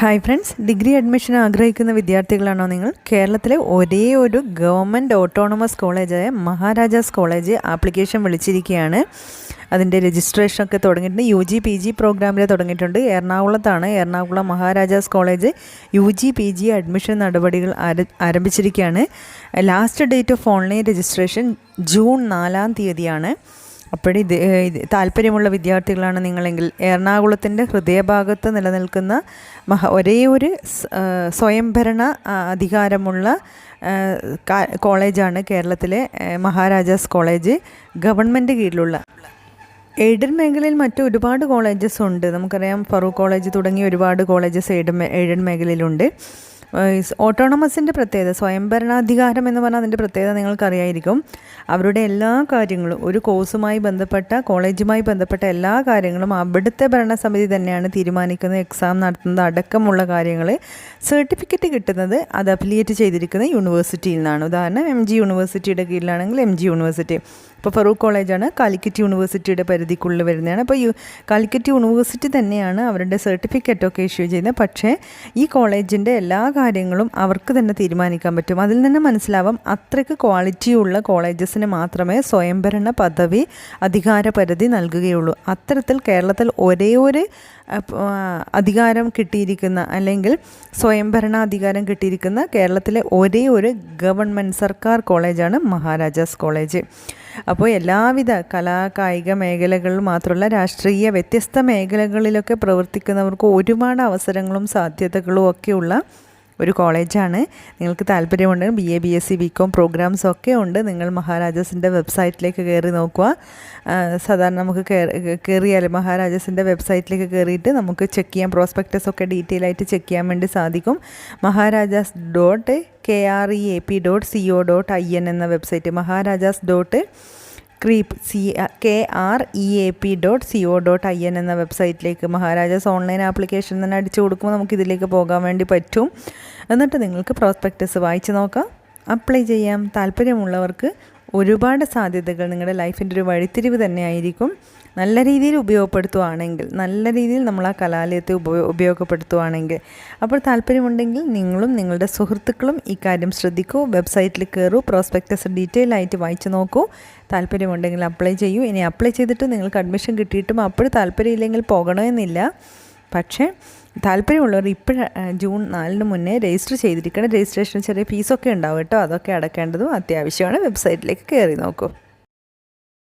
Hi friends degree admission ആഗ്രഹിക്കുന്ന വിദ്യാർത്ഥികളാണോ നിങ്ങൾ? കേരളത്തിലെ ഒരേ ഒരു ഗവൺമെന്റ് ഓട്ടോണമസ് കോളേജായ മഹാരാജാസ് കോളേജ് ആപ്ലിക്കേഷൻ വിളിച്ചിരിക്കുകയാണ്. അതിന്റെ രജിസ്ട്രേഷനൊക്കെ തുടങ്ങിയിട്ടുണ്ട്. യു ജി പി ജി പ്രോഗ്രാമിൽ തുടങ്ങിയിട്ടുണ്ട്. എറണാകുളത്താണ്. Ernakulam Maharajas college U G P G admission നടപടികൾ ആരംഭിച്ചിരിക്കുകയാണ്. Last date of online registration June നാലാം തീയതിയാണ്. അപ്പോഴേ ഇത് താല്പര്യമുള്ള വിദ്യാർത്ഥികളാണ് നിങ്ങളെങ്കിൽ എറണാകുളത്തിന്റെ ഹൃദയഭാഗത്ത് നിലനിൽക്കുന്ന മഹ ഒരേ ഒരു സ്വയംഭരണ അധികാരമുള്ള കോളേജാണ് കേരളത്തിലെ മഹാരാജാസ് കോളേജ് ഗവൺമെന്റ് കീഴിലുള്ള. എയ്ഡൻ മേഖലയിൽ മറ്റു ഒരുപാട് കോളേജസ് ഉണ്ട്. നമുക്കറിയാം ഫറൂഖ് കോളേജ് തുടങ്ങിയ ഒരുപാട് കോളേജസ് എയ്ഡഡ് എയ്ഡഡ് മേഖലയിലുണ്ട്. ഓട്ടോണമസിന്റെ പ്രത്യേകത സ്വയംഭരണാധികാരം എന്ന് പറഞ്ഞാൽ അതിന്റെ പ്രത്യേകത നിങ്ങൾക്കറിയായിരിക്കും. അവരുടെ എല്ലാ കാര്യങ്ങളും ഒരു കോഴ്സുമായി ബന്ധപ്പെട്ട കോളേജുമായി ബന്ധപ്പെട്ട എല്ലാ കാര്യങ്ങളും അവിടുത്തെ ഭരണസമിതി തന്നെയാണ് തീരുമാനിക്കുന്നത് എക്സാം നടത്തുന്നത് അടക്കമുള്ള കാര്യങ്ങൾ സർട്ടിഫിക്കറ്റ് കിട്ടുന്നത് അത് അഫിലിയേറ്റ് ചെയ്തിരിക്കുന്ന യൂണിവേഴ്സിറ്റിയിൽ നിന്നാണ്. ഉദാഹരണം എം ജി യൂണിവേഴ്സിറ്റിയുടെ കീഴിലാണെങ്കിൽ എം ജി യൂണിവേഴ്സിറ്റി. ഇപ്പോൾ ഫറൂഖ് കോളേജാണ് കാലിക്കറ്റ് യൂണിവേഴ്സിറ്റിയുടെ പരിധിക്കുള്ളിൽ വരുന്നതാണ്. അപ്പോൾ യു കാലിക്കറ്റ് യൂണിവേഴ്സിറ്റി തന്നെയാണ് അവരുടെ സർട്ടിഫിക്കറ്റ് ഒക്കെ ഇഷ്യൂ ചെയ്യുന്നത്. പക്ഷേ ഈ കോളേജിന്റെ എല്ലാ കാര്യങ്ങളും അവർക്ക് തന്നെ തീരുമാനിക്കാൻ പറ്റും. അതിൽ നിന്ന് മനസ്സിലാവാം അത്രയ്ക്ക് ക്വാളിറ്റിയുള്ള കോളേജസിന് മാത്രമേ സ്വയംഭരണ പദവി അധികാര പരിധി നൽകുകയുള്ളൂ. അത്തരത്തിൽ കേരളത്തിൽ ഒരേ ഒരു അധികാരം കിട്ടിയിരിക്കുന്ന അല്ലെങ്കിൽ സ്വയംഭരണാധികാരം കിട്ടിയിരിക്കുന്ന കേരളത്തിലെ ഒരേ ഒരു ഗവൺമെന്റ് സർക്കാർ കോളേജാണ് മഹാരാജാസ് കോളേജ്. അപ്പോൾ എല്ലാവിധ കലാ കായിക മേഖലകളിൽ മാത്രമല്ല രാഷ്ട്രീയ വ്യത്യസ്ത മേഖലകളിലൊക്കെ പ്രവർത്തിക്കുന്നവർക്ക് ഒരുപാട് അവസരങ്ങളും സാധ്യതകളും ഒക്കെയുള്ള ഒരു കോളേജാണ്. നിങ്ങൾക്ക് താല്പര്യമുണ്ട് B A B S C B com programmes ഒക്കെ ഉണ്ട് നിങ്ങൾ മഹാരാജാസിന്റെ വെബ്സൈറ്റിലേക്ക് കയറി നോക്കുക. സാധാരണ നമുക്ക് കയറിയാൽ മഹാരാജാസിന്റെ വെബ്സൈറ്റിലേക്ക് കയറിയിട്ട് നമുക്ക് ചെക്ക് ചെയ്യാം പ്രോസ്പെക്റ്റസ് ഒക്കെ ഡീറ്റെയിൽ ആയിട്ട് ചെക്ക് ചെയ്യാൻ വേണ്ടി സാധിക്കും. Maharajas dot K R E A P dot C O dot I N എന്ന website Maharajas dot creep C K R E A P dot C O dot I N എന്ന വെബ്സൈറ്റിലേക്ക് Maharajas online application തന്നെ അടിച്ചു കൊടുക്കുമ്പോൾ നമുക്ക് ഇതിലേക്ക് പോകാൻ വേണ്ടി പറ്റും. എന്നിട്ട് നിങ്ങൾക്ക് പ്രോസ്പെക്റ്റസ് വായിച്ച് നോക്കാം. അപ്ലൈ ചെയ്യാം. താല്പര്യമുള്ളവർക്ക് ഒരുപാട് സാധ്യതകൾ നിങ്ങളുടെ ലൈഫിന്റെ ഒരു വഴിത്തിരിവ് തന്നെയായിരിക്കും നല്ല രീതിയിൽ ഉപയോഗപ്പെടുത്തുകയാണെങ്കിൽ നല്ല രീതിയിൽ നമ്മൾ ആ കലാലയത്തെ ഉപയോ ഉപയോഗപ്പെടുത്തുകയാണെങ്കിൽ അപ്പോൾ താല്പര്യമുണ്ടെങ്കിൽ നിങ്ങളും നിങ്ങളുടെ സുഹൃത്തുക്കളും ഈ കാര്യം ശ്രദ്ധിക്കൂ. വെബ്സൈറ്റിൽ കയറൂ പ്രോസ്പെക്ടസ് ഡീറ്റെയിൽ ആയിട്ട് വായിച്ചു നോക്കൂ. താല്പര്യമുണ്ടെങ്കിൽ അപ്ലൈ ചെയ്യൂ. ഇനി അപ്ലൈ ചെയ്തിട്ട് നിങ്ങൾക്ക് അഡ്മിഷൻ കിട്ടിയിട്ടും അപ്പോൾ താല്പര്യമില്ലെങ്കിൽ പോകണമെന്നില്ല. പക്ഷേ താല്പര്യമുള്ളവർ ഇപ്പോഴാണ് ജൂൺ നാലിന് മുന്നേ രജിസ്റ്റർ ചെയ്തിരിക്കണം. രജിസ്ട്രേഷൻ ചെറിയ ഫീസൊക്കെ ഉണ്ടാവും കേട്ടോ. അതൊക്കെ അടക്കേണ്ടതും അത്യാവശ്യമാണ്. വെബ്സൈറ്റിലേക്ക് കയറി നോക്കൂ.